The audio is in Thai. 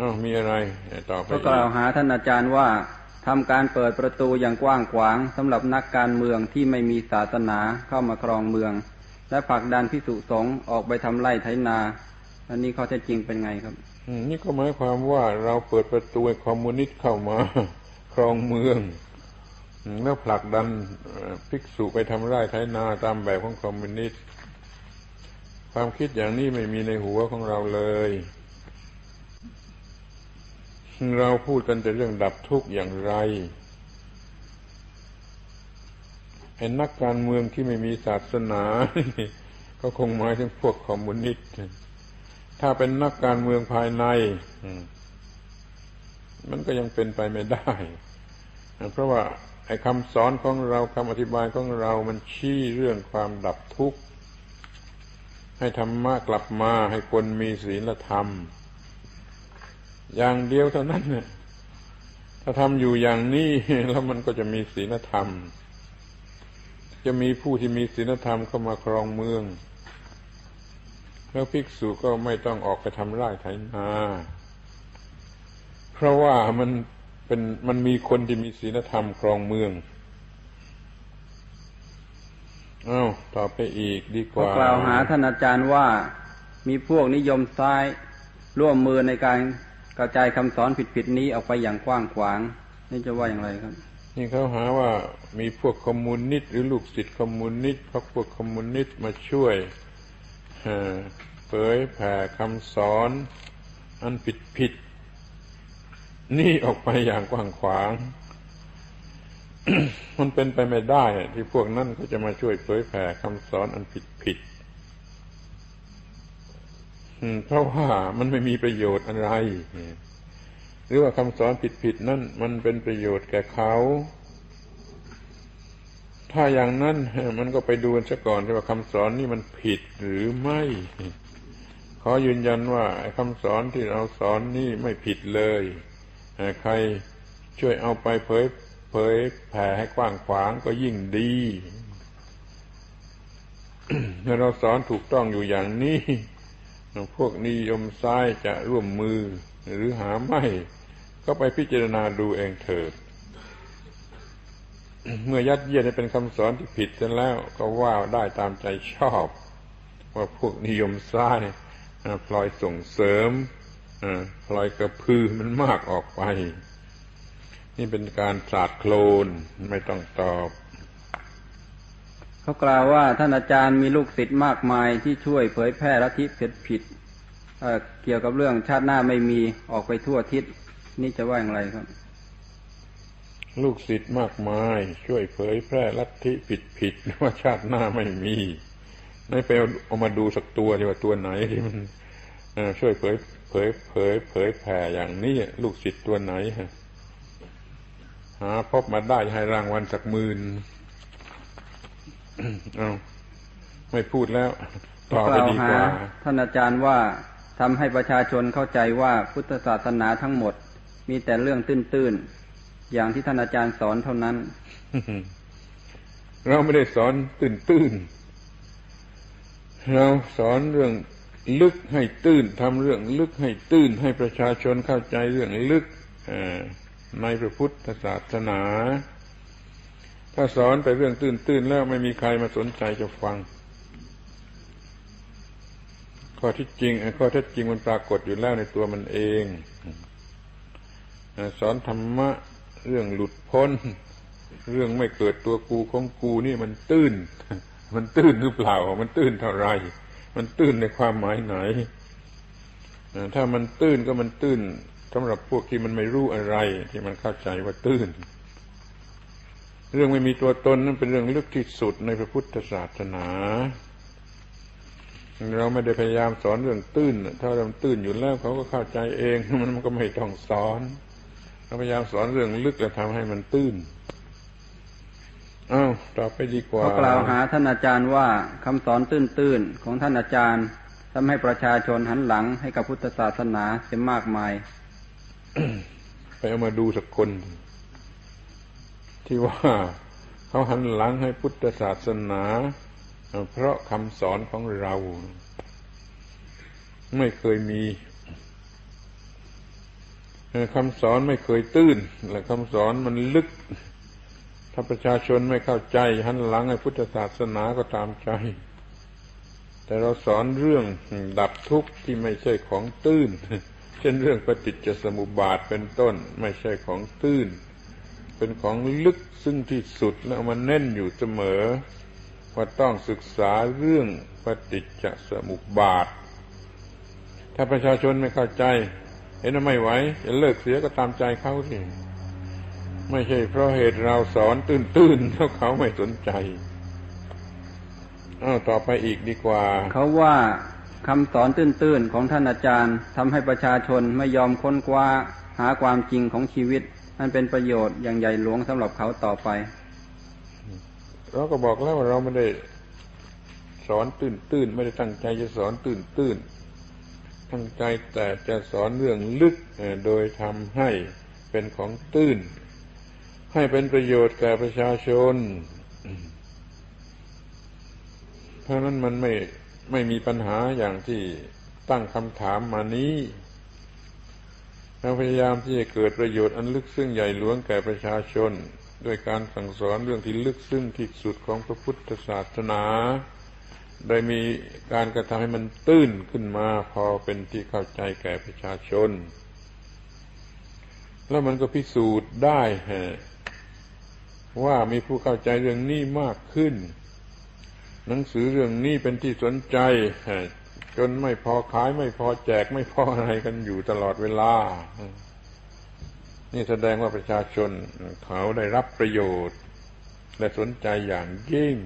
อ้าวมีอะไรต่อไปก็กล่าวหาท่านอาจารย์ว่าทำการเปิดประตูอย่างกว้างขวางสำหรับนักการเมืองที่ไม่มีศาสนาเข้ามาครองเมือง และผลักดันพิสุสงฆ์ออกไปทำไร่ไถนา อันนี้ข้อเท็จจริงเป็นไงครับอืมนี่ก็หมายความว่าเราเปิดประตูให้คอมมิวนิสต์เข้ามา ครองเมืองอืมแล้วผลักดันเอ่อภิกษุไปทำไร่ไถนาตามแบบของคอมมิวนิสต์ความคิดอย่างนี้ไม่มีในหัวของเราเลย เราพูดกันแต่เรื่องดับทุกข์อย่างไรไอ้นักการเมืองที่ไม่มีศาสนา ก็คงหมายถึงพวกคอมมิวนิสต์ถ้าเป็นนักการเมืองภายในมมันก็ยังเป็นไปไม่ได้ เพราะว่าไอ้คำสอนของเราคำอธิบายของเรามันชี้เรื่องความดับทุกข์ ให้ธรรมะกลับมาให้คนมีศีลธรรม อย่างเดียวเท่านั้นเนี่ยถ้าทำอยู่อย่างนี้แล้วมันก็จะมีศีลธรรม จะมีผู้ที่มีศีลธรรมเข้ามาครองเมือง แล้วภิกษุก็ไม่ต้องออกไปทำไร่ไถนา เพราะว่ามันเป็นมันมีคนที่มีศีลธรรมครองเมืองอ้าวต่อไปอีกดีกก็ว่า กล่าวหาท่านอาจารย์ว่ามีพวกนิยมซ้ายร่วมมือในการ กระจายคำสอนผิดๆนี้ออกไปอย่างกว้างขวาง นี่จะว่าอย่างไรครับ นี่เขาหาว่ามีพวกคอมมูนิสต์หรือลูกศิษย์คอมมูนิสต์พวกพวกคอมมูนิสต์มาช่วยเผยแผ่คำสอนอันผิดผิดๆนี่ออกไปอย่างกว้างขวาง มันเป็นไปไม่ได้ที่พวกนั้นก็จะมาช่วยเผยแผ่คำสอนอันผิดผิดๆ เพราะว่ามันไม่มีประโยชน์อะไร หรือว่าคำสอนผิดๆนั่นมันเป็นประโยชน์แก่เขา ถ้าอย่างนั้นมันก็ไปดูกันซะก่อนว่าคำสอนนี่มันผิดหรือไม่ ขอยืนยันว่าคำสอนที่เราสอนนี่ไม่ผิดเลย ใครช่วยเอาไปเผยเผยแผ่ให้กว้างขวางก็ยิ่งดีถ้าเราสอนถูกต้องอยู่อย่างนี้ พวกนิยมซ้ายจะร่วมมือหรือหาไม่ ก็ไปพิจารณาดูเองเถิด เมื่อยัดเยียดเป็นคำสอนที่ผิดเสร็จแล้วก็ว่าได้ตามใจชอบ ว่าพวกนิยมซ้ายพลอยส่งเสริมพลอยกระพือมันมากออกไป นี่เป็นการสาดโคลนไม่ต้องตอบ เขากล่าวว่าท่านอาจารย์มีลูกศิษย์มากมายที่ช่วยเผยแพร่ลัทธิผิดผิดเเกี่ยวกับเรื่องชาติหน้าไม่มีออกไปทั่วทิศนี่จะว่าอย่างไรครับ ลูกศิษย์มากมาย ช่วยเผยแพร่ลัทธิผิดผิดว่าชาติหน้าไม่มีไหนไปเอามาดูสักตัวดีว่าตัวไหนที่มันช่วยเผยเผยเผยเผยแผ่อย่างนี้ลูกศิษย์ตัวไหนฮะหาพบมาได้ให้รางวัลสักหมื่น เอาไม่พูดแล้วต่อไปกล่าวดีหากว่าท่านอาจารย์ว่าทำให้ประชาชนเข้าใจว่าพุทธศาสนาทั้งหมด มีแต่เรื่องตื้นๆ อย่างที่ท่านอาจารย์สอนเท่านั้น เราไม่ได้สอนตื่นตื้นๆ เราสอนเรื่องลึกให้ตื้นทำเรื่องลึกให้ตื้น ให้ประชาชนเข้าใจเรื่องลึกเอ่อในพระพุทธศาสนา ถ้าสอนไปเรื่องตื้นๆแล้วไม่มีใครมาสนใจจะฟัง ข้อที่จริงข้อเท็จจริงมันปรากฏอยู่แล้วในตัวมันเอง สอนธรรมะเรื่องหลุดพ้น เรื่องไม่เกิดตัวกูของกูนี่มันตื้น มันตื้นหรือเปล่า มันตื้นเท่าไหรมันตื้นในความหมายไหน ถ้ามันตื้นก็มันตื้นสำหรับพวกที่มันไม่รู้อะไร ที่มันเข้าใจว่าตื้น เรื่องไม่มีตัวตนนั้นเป็นเรื่องลึกที่สุดในพระพุทธศาสนา เราไม่ได้พยายามสอนเรื่องตื้นถ้าเราตื้นอยู่แล้วเขาก็เข้าใจเองมันก็ไม่ต้องสอนเราพยายามสอนเรื่องลึกแล้วทำให้มันตื้นอ้าวต่อไปดีกว่าเขากล่าวหาท่านอาจารย์ว่าคำสอนตื้นๆของท่านอาจารย์ทำให้ประชาชนหันหลังให้กับพุทธศาสนาเสียมากมาย ไปเอามาดูสักคน ที่ว่าเขาหันหลังให้พุทธศาสนา เพราะคำสอนของเรา ไม่เคยมีคำสอนไม่เคยตื้น และคำสอนมันลึก ถ้าประชาชนไม่เข้าใจ หันหลังให้พุทธศาสนาก็ตามใจ แต่เราสอนเรื่องดับทุกข์ที่ไม่ใช่ของตื้น เช่นเรื่องปฏิจจสมุปบาทเป็นต้น ไม่ใช่ของตื้น เป็นของลึกซึ่งที่สุดแล้วเอามาเน้นอยู่เสมอ ว่าต้องศึกษาเรื่องปฏิจจสมุปบาท ถ้าประชาชนไม่เข้าใจ เห็นว่าไม่ไหวจะเลิกเสียก็ตามใจเขาสิไม่ใช่เพราะเหตุเราสอนตื้นๆแล้วเขาไม่สนใจอ้าวต่อไปอีกดีกว่า เขาว่าคำสอนตื้นๆของท่านอาจารย์ทำให้ประชาชนไม่ยอมค้นคว้าหาความจริงของชีวิต นั่นเป็นประโยชน์อย่างใหญ่หลวงสำหรับเขาต่อไป เราก็บอกแล้วว่าเราไม่ได้สอนตื้นๆไม่ได้ตั้งใจจะสอนตื้นๆตั้งใจแต่จะสอนเรื่องลึกโดยทำให้เป็นของตื้นให้เป็นประโยชน์แก่ประชาชน เพราะนั้นมันไม่ไม่มีปัญหาอย่างที่ตั้งคำถามมานี้ เราพยายามที่จะเกิดประโยชน์อันลึกซึ้งใหญ่หลวงแก่ประชาชน ด้วยการสั่งสอนเรื่องที่ลึกซึ้งที่สุดของพระพุทธศาสนา โดยมีการกระทำให้มันตื้นขึ้นมาพอเป็นที่เข้าใจแก่ประชาชน แล้วมันก็พิสูจน์ได้ฮะว่ามีผู้เข้าใจเรื่องนี้มากขึ้น หนังสือเรื่องนี้เป็นที่สนใจ จนไม่พอขายไม่พอแจกไม่พออะไรกันอยู่ตลอดเวลา นี่แสดงว่าประชาชนเขาได้รับประโยชน์ และสนใจอย่างยิ่ง